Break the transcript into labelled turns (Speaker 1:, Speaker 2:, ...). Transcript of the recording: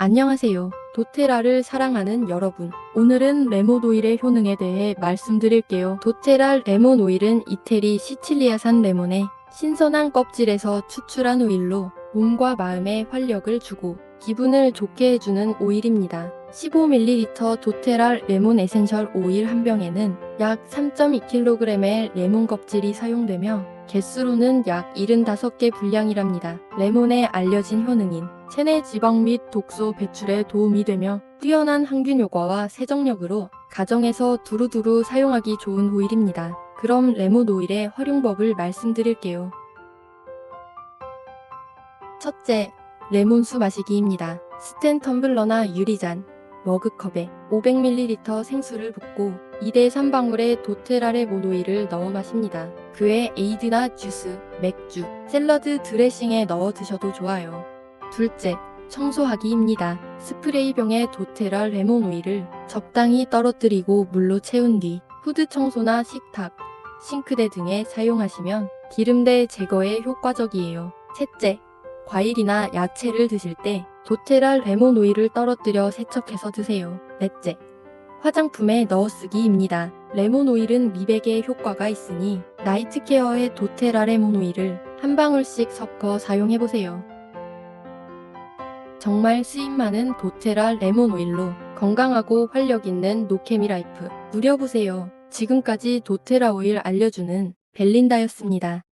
Speaker 1: 안녕하세요. 도테라를 사랑하는 여러분. 오늘은 레몬 오일의 효능에 대해 말씀드릴게요. 도테라 레몬 오일은 이태리 시칠리아산 레몬의 신선한 껍질에서 추출한 오일로 몸과 마음에 활력을 주고 기분을 좋게 해주는 오일입니다. 15ml 도테라 레몬 에센셜 오일 한 병에는 약 3.2kg의 레몬 껍질이 사용되며 개수로는 약 75개 분량이랍니다. 레몬의 알려진 효능인 체내 지방 및 독소 배출에 도움이 되며 뛰어난 항균 효과와 세정력으로 가정에서 두루두루 사용하기 좋은 오일입니다. 그럼 레몬 오일의 활용법을 말씀드릴게요. 첫째, 레몬수 마시기입니다. 스텐 텀블러나 유리잔, 머그컵에 500ml 생수를 붓고 2대 3방울의 도테라 레몬 오일을 넣어 마십니다. 그에 에이드나 주스, 맥주, 샐러드 드레싱에 넣어 드셔도 좋아요. 둘째, 청소하기입니다. 스프레이병에 도테라 레몬 오일을 적당히 떨어뜨리고 물로 채운 뒤 후드 청소나 식탁, 싱크대 등에 사용하시면 기름대 제거에 효과적이에요. 셋째, 과일이나 야채를 드실 때 도테라 레몬 오일을 떨어뜨려 세척해서 드세요. 넷째, 화장품에 넣어 쓰기입니다. 레몬 오일은 미백에 효과가 있으니 나이트 케어에 도테라 레몬 오일을 한 방울씩 섞어 사용해 보세요. 정말 쓰임 많은 도테라 레몬 오일로 건강하고 활력 있는 노케미 라이프 누려보세요. 지금까지 도테라 오일 알려주는 벨린다였습니다.